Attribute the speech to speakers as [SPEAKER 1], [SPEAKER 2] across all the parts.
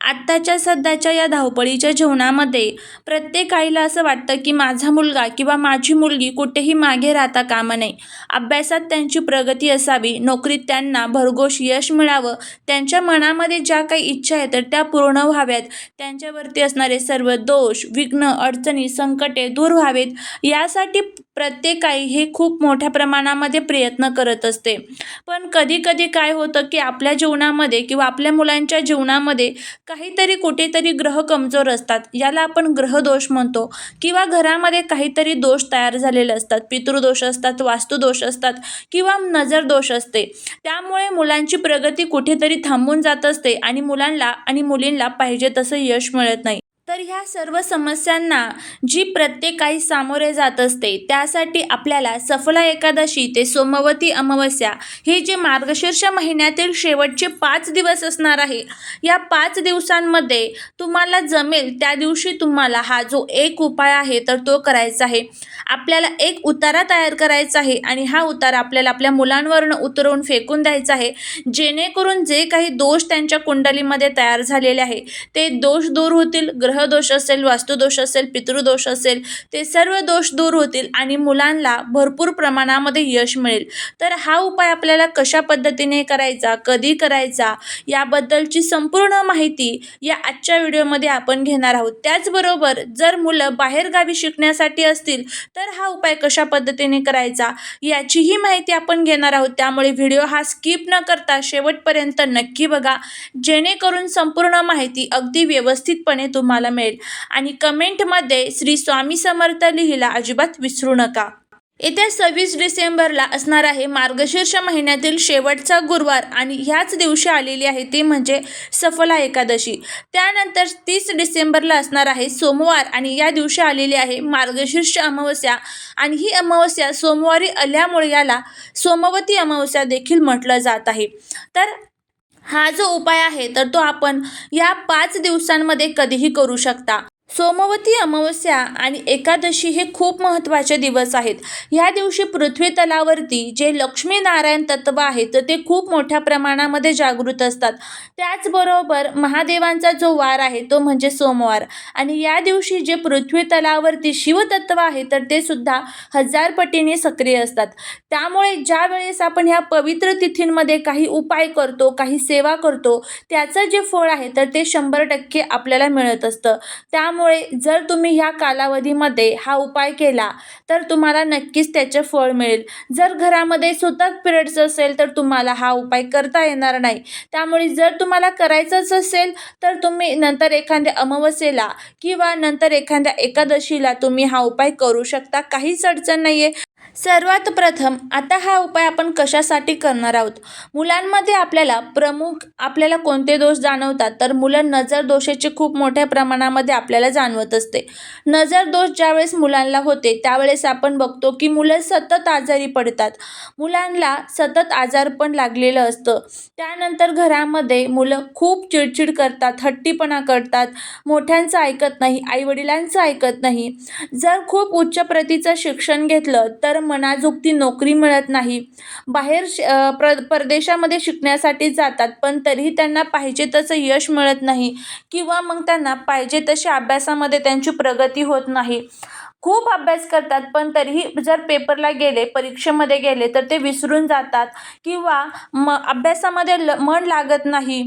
[SPEAKER 1] आत्ताच्या सध्याच्या या धावपळीच्या जीवनामध्ये प्रत्येक आईला असं वाटतं की माझा मुलगा किंवा माझी मुलगी कुठेही मागे राहता कामा नये. अभ्यासात त्यांची प्रगती असावी नोकरीत त्यांना भरघोष यश मिळावं त्यांच्या मनामध्ये ज्या काही इच्छा आहेत तर त्या पूर्ण व्हाव्यात त्यांच्यावरती असणारे सर्व दोष विघ्न अडचणी संकटे दूर व्हावेत. यासाठी प्रत्येक आई हे खूप मोठ्या प्रमाणामध्ये प्रयत्न करत असते. पण कधी कधी काय होतं की आपल्या जीवनामध्ये किंवा आपल्या मुलांच्या जीवनामध्ये काहीतरी कुठेतरी ग्रह कमजोर असतात याला आपण ग्रहदोष म्हणतो किंवा घरामध्ये काहीतरी दोष तयार झालेले असतात. पितृदोष असतात वास्तुदोष असतात किंवा नजर दोष असते. त्यामुळे मुलांची प्रगती कुठेतरी थांबून जात असते आणि मुलांना आणि मुलींना पाहिजे तसं यश मिळत नाही. तर ह्या सर्व समस्यांना जी प्रत्येक काही सामोरे जात असते त्यासाठी आपल्याला सफला एकादशी ते सोमवती अमावस्या हे जे मार्गशीर्ष महिन्यातील शेवटचे पाच दिवस असणार आहे या पाच दिवसांमध्ये तुम्हाला जमेल त्या दिवशी तुम्हाला हा जो एक उपाय आहे तर तो करायचा आहे. आपल्याला एक उतारा तयार करायचा आहे आणि हा उतारा आपल्याला आपल्या मुलांवरनं उतरवून फेकून द्यायचा आहे. जेणेकरून जे काही दोष त्यांच्या कुंडलीमध्ये तयार झालेले आहे ते दोष दूर होतील ग्रह ग्रहदोष असेल वास्तुदोष असेल पितृदोष असेल ते सर्व दोष दूर होतील आणि मुलांना भरपूर प्रमाणामध्ये यश मिळेल. तर हा उपाय आपल्याला कशा पद्धतीने करायचा कधी करायचा याबद्दलची संपूर्ण माहिती या आजच्या व्हिडिओमध्ये आपण घेणार आहोत. त्याचबरोबर जर मुलं बाहेरगावी शिकण्यासाठी असतील तर हा उपाय कशा पद्धतीने करायचा याचीही माहिती आपण घेणार आहोत. त्यामुळे व्हिडिओ हा स्किप न करता शेवटपर्यंत नक्की बघा. जेणेकरून संपूर्ण माहिती अगदी व्यवस्थितपणे तुम्हाला मिळेल. आणि कमेंटमध्ये श्री स्वामी समर्थ लिहिला अजिबात विसरू नका. येत्या सव्वीस डिसेंबरला असणार आहे मार्गशीर्ष महिन्यातील शेवटचा गुरुवार आणि ह्याच दिवशी आलेली आहे ती म्हणजे सफला एकादशी. त्यानंतर तीस डिसेंबरला असणार आहे सोमवार आणि या दिवशी आलेली आहे मार्गशीर्ष अमावस्या. आणि ही अमावस्या सोमवारी आल्यामुळे याला सोमवती अमावस्या देखील म्हटलं जात आहे. तर हा जो उपाय आहे तर तो आपण या पाच दिवसांमध्ये कधीही करू शकता. सोमवती अमावस्या आणि एकादशी हे खूप महत्त्वाचे दिवस आहेत. ह्या दिवशी पृथ्वी तलावरती जे लक्ष्मीनारायण तत्व आहे तर ते खूप मोठ्या प्रमाणामध्ये जागृत असतात. त्याचबरोबर महादेवांचा जो वार आहे तो म्हणजे सोमवार. आणि या दिवशी जे पृथ्वी तलावरती शिवतत्व आहे तर ते सुद्धा हजार पटीने सक्रिय असतात. त्यामुळे ज्या वेळेस आपण ह्या पवित्र तिथींमध्ये काही उपाय करतो काही सेवा करतो त्याचं जे फळ आहे तर ते शंभर टक्के आपल्याला मिळत असतं. त्या त्यामुळे जर तुम्ही ह्या कालावधीमध्ये हा उपाय केला तर तुम्हाला नक्कीच त्याचे फळ मिळेल. जर घरामध्ये सतत पिरियड्स असेल तर तुम्हाला हा उपाय करता येणार नाही. त्यामुळे जर तुम्हाला करायचंच असेल तर तुम्ही नंतर एखाद्या अमावस्येला किंवा नंतर एखाद्या एकादशीला तुम्ही हा उपाय करू शकता. काहीच अडचण नाही आहे सर्वात प्रथम आता हा उपाय आपण कशासाठी करणार आहोत? मुलांमध्ये आपल्याला प्रमुख आपल्याला कोणते दोष जाणवतात? तर मुलं नजर दोषाचे खूप मोठ्या प्रमाणामध्ये आपल्याला जाणवत असते. नजर दोष ज्यावेळेस मुलांना होते त्यावेळेस आपण बघतो की मुलं सतत आजारी पडतात. मुलांना सतत आजारपण लागलेलं असतं. त्यानंतर घरामध्ये मुलं खूप चिडचिड करतात हट्टीपणा करतात मोठ्यांचं ऐकत नाही आईवडिलांचं ऐकत नाही. जर खूप उच्च प्रतीचं शिक्षण घेतलं तर तर मनाजोगती नोकरी मिळत नाही. बाहेर श प्र परदेशामध्ये शिकण्यासाठी जातात पण तरीही त्यांना पाहिजे तसं यश मिळत नाही किंवा मग त्यांना पाहिजे तशी अभ्यासामध्ये त्यांची प्रगती होत नाही. खूप अभ्यास करतात पण तरीही जर पेपरला गेले परीक्षेमध्ये गेले तर ते विसरून जातात किंवा म अभ्यासामध्ये ल मन लागत नाही.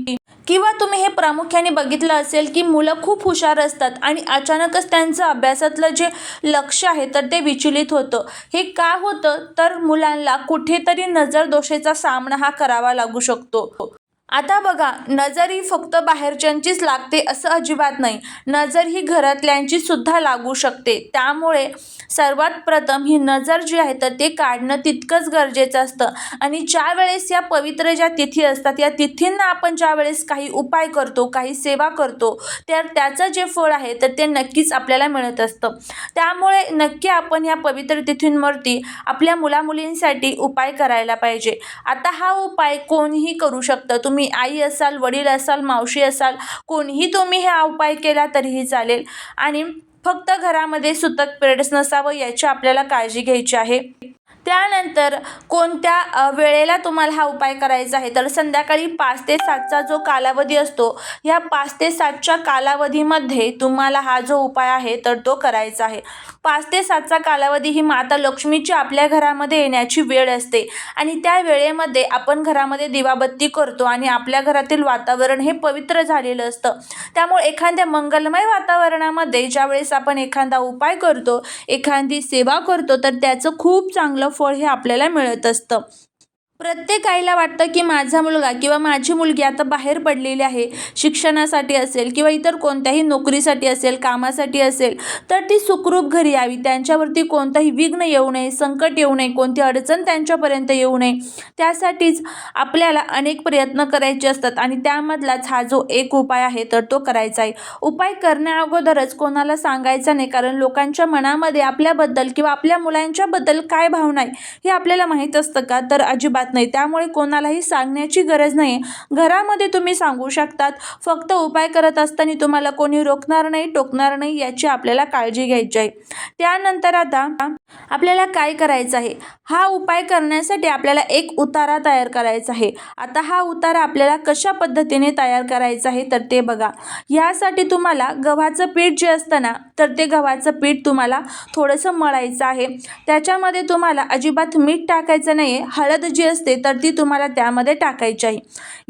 [SPEAKER 1] किंवा तुम्ही हे प्रामुख्याने बघितलं असेल की मुलं खूप हुशार असतात आणि अचानकच त्यांचं अभ्यासातलं जे लक्ष आहे तर ते विचलित होतं. हे का होतं? तर मुलांना कुठेतरी नजर दोषेचा सामना हा करावा लागू शकतो. आता बघा नजर ही फक्त बाहेरच्यांचीच लागते असं अजिबात नाही. नजर ही घरातल्यांची सुद्धा लागू शकते. त्यामुळे सर्वात प्रथम ही नजर जी आहे तर ते काढणं तितकंच गरजेचं असतं. आणि ज्या वेळेस या पवित्र ज्या तिथी असतात या तिथींना आपण ज्या वेळेस काही उपाय करतो काही सेवा करतो तर त्याचं जे फळ आहे तर ते नक्कीच आपल्याला मिळत असतं. त्यामुळे नक्की आपण या पवित्र तिथींवरती आपल्या मुलामुलींसाठी उपाय करायला पाहिजे. आता हा उपाय कोणीही करू शकतं. तुम्ही आई असाल वडील असाल मावशी असाल कोणीही तुम्ही हा उपाय केला तरीही चालेल. आणि फक्त घरामध्ये सुतक पिरियड्स नसावं याची आपल्याला काळजी घ्यायची आहे. त्यानंतर कोणत्या वेळेला तुम्हाला हा उपाय करायचा आहे? तर संध्याकाळी पाच ते सातचा जो कालावधी असतो ह्या पाच ते सातच्या कालावधीमध्ये तुम्हाला हा जो उपाय आहे तर तो करायचा आहे. पाच ते सातचा कालावधी ही माता लक्ष्मीची आपल्या घरामध्ये येण्याची वेळ असते. आणि त्या वेळेमध्ये आपण घरामध्ये दिवाबत्ती करतो आणि आपल्या घरातील वातावरण हे पवित्र झालेलं असतं. त्यामुळे एखाद्या मंगलमय वातावरणामध्ये ज्यावेळेस आपण एखादा उपाय करतो एखादी सेवा करतो तर त्याचं खूप चांगलं फळ हे आपल्याला मिळत असतं. प्रत्येक आईला वाटतं की माझा मुलगा किंवा माझी मुलगी आता बाहेर पडलेली आहे शिक्षणासाठी असेल किंवा इतर कोणत्याही नोकरीसाठी असेल कामासाठी असेल तर ती सुखरूप घरी यावी. त्यांच्यावरती कोणताही विघ्न येऊ नये संकट येऊ नये कोणती अडचण त्यांच्यापर्यंत येऊ नये. त्यासाठीच आपल्याला अनेक प्रयत्न करायचे असतात आणि त्यामधलाच हा जो एक उपाय आहे तर तो करायचा आहे. उपाय करण्या अगोदरच कोणाला सांगायचा नाही कारण लोकांच्या मनामध्ये आपल्याबद्दल किंवा आपल्या मुलांच्याबद्दल काय भावना आहे हे आपल्याला माहीत असतं का? तर अजिबात नाही. त्यामुळे कोणालाही सांगण्याची गरज नाही. घरामध्ये तुम्ही सांगू शकतात. फक्त उपाय करत असताना तुम्हाला कोणी रोखणार नाही टोकणार नाही याची आपल्याला काळजी घ्यायची आहे. त्यानंतर आता आपल्याला काय करायचं आहे? हा उपाय करण्यासाठी आपल्याला एक उतारा तयार करायचा आहे. आता हा उतारा आपल्याला कशा पद्धतीने तयार करायचा आहे तर ते बघा. यासाठी तुम्हाला गव्हाचं पीठ जे असतं ना तर ते गव्हाचं पीठ तुम्हाला थोडंसं मळायचं आहे. त्याच्यामध्ये तुम्हाला अजिबात मीठ टाकायचं नाही आहे हळद जी असते तर ती तुम्हाला त्यामध्ये टाकायची आहे.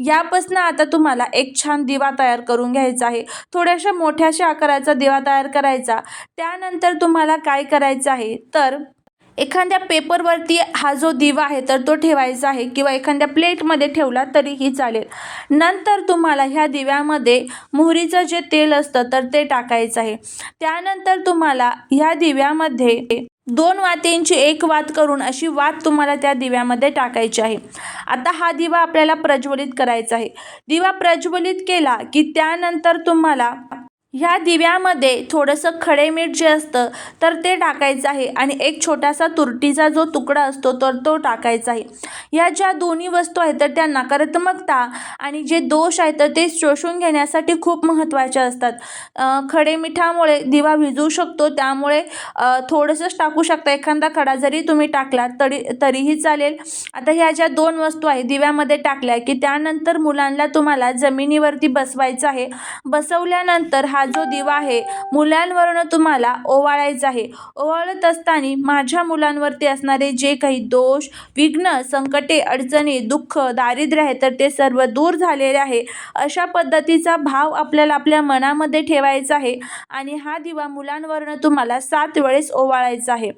[SPEAKER 1] यापासून आता तुम्हाला एक छान दिवा तयार करून घ्यायचा आहे. थोड्याशा मोठ्याशा आकाराचा दिवा तयार करायचा. त्यानंतर तुम्हाला काय करायचं आहे तर एखाद्या पेपरवरती हा जो दिवा आहे तर तो ठेवायचा आहे किंवा एखाद्या प्लेटमध्ये ठेवला तरीही चालेल. नंतर तुम्हाला ह्या दिव्यामध्ये मोहरीचं जे तेल असतं तर ते टाकायचं आहे. त्यानंतर तुम्हाला ह्या दिव्यामध्ये दोन वातींची एक वात करून अशी वात तुम्हाला त्या दिव्यामध्ये टाकायची आहे. आता हा दिवा आपल्याला प्रज्वलित करायचा आहे. दिवा प्रज्वलित केला की त्यानंतर तुम्हाला ह्या दिव्यामध्ये थोडंसं खडे मीठ जे असतं तर ते टाकायचं आहे. आणि एक छोटासा तुरटीचा जो तुकडा असतो तर तो टाकायचा आहे. ह्या ज्या दोन्ही वस्तू आहेत तर त्या नकारात्मकता आणि जे दोष आहेत तर ते शोषून घेण्यासाठी खूप महत्त्वाच्या असतात. खडे मिठामुळे दिवा भिजू शकतो. त्यामुळे थोडंसंच टाकू शकता. एखादा खडा जरी तुम्ही टाकला तरी तरीही चालेल. आता ह्या ज्या दोन वस्तू आहेत दिव्यामध्ये टाकल्या की त्यानंतर मुलांना तुम्हाला जमिनीवरती बसवायचं आहे. बसवल्यानंतर हा हा जो दिवा आहे मुलांवरनं तुम्हाला ओवाळायचा आहे. ओवाळत असताना माझ्या मुलांवरती असणारे जे काही दोष विघ्न संकटे अडचणी दुःख दारिद्र्य आहे तर ते सर्व दूर झालेले आहे. अशा पद्धतीचा भाव आपल्याला आपल्या मनामध्ये ठेवायचा आहे आणि हा दिवा मुलांवरनं तुम्हाला सात वेळेस ओवाळायचा आहे.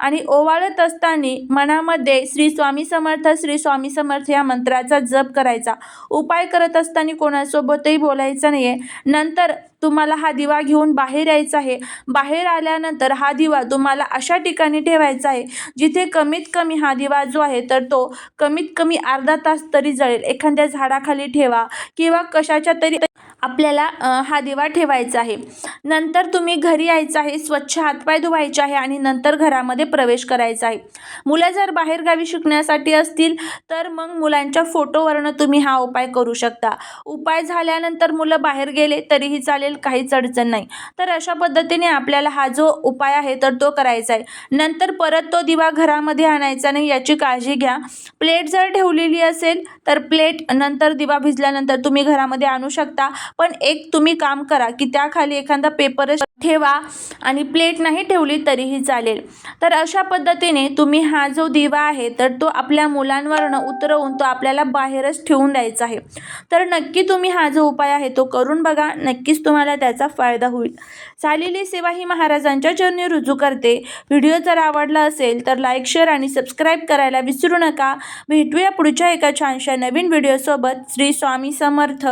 [SPEAKER 1] आणि ओवाळत असताना मनामध्ये श्री स्वामी समर्थ श्री स्वामी समर्थ या मंत्राचा जप करायचा. उपाय करत असताना कोणासोबतही बोलायचं नाही आहे नंतर तुम्हाला हा दिवा घेऊन बाहेर यायचा आहे. बाहेर आल्यानंतर हा दिवा तुम्हाला अशा ठिकाणी ठेवायचा आहे जिथे कमीत कमी हा दिवा जो आहे तर तो कमीत कमी अर्धा तास तरी जळेल. एखाद्या झाडाखाली ठेवा किंवा कशाच्या तरी आपल्याला हा दिवा ठेवायचा आहे. नंतर तुम्ही घरी यायचं आहे स्वच्छ हातपाय धुवायचे आहे आणि नंतर घरामध्ये प्रवेश करायचा आहे. मुलं जर बाहेरगावी शिकण्यासाठी असतील तर मग मुलांच्या फोटोवरनं तुम्ही हा उपाय करू शकता. उपाय झाल्यानंतर मुलं बाहेर गेले तरीही चालेल. चालेल काहीच अडचण नाही. तर अशा पद्धतीने आपल्याला हा जो उपाय आहे तर तो करायचा आहे. नंतर परत तो दिवा घरामध्ये आणायचा नाही याची काळजी घ्या. प्लेट जर ठेवलेली असेल तर प्लेट नंतर दिवा भिजल्यानंतर तुम्ही घरामध्ये आणू शकता. पण एक तुम्ही काम करा की त्याखाली एखादा पेपरच ठेवा आणि प्लेट नाही ठेवली तरीही चालेल. तर अशा पद्धतीने तुम्ही हा जो दिवा आहे तर तो आपल्या मुलांवरनं उतरवून तो आपल्याला बाहेरच ठेवून द्यायचा आहे. तर नक्की तुम्ही हा जो उपाय आहे तो करून बघा. नक्कीच तुम्हाला तुम्हाला त्याचा फायदा होईल. झालेली सेवा ही महाराजांच्या चरणी रुजू करते. व्हिडिओ जर आवडला असेल तर लाईक शेअर आणि सबस्क्राईब करायला विसरू नका. भेटूया पुढच्या एका छानशा नवीन व्हिडिओसोबत. श्री स्वामी समर्थ.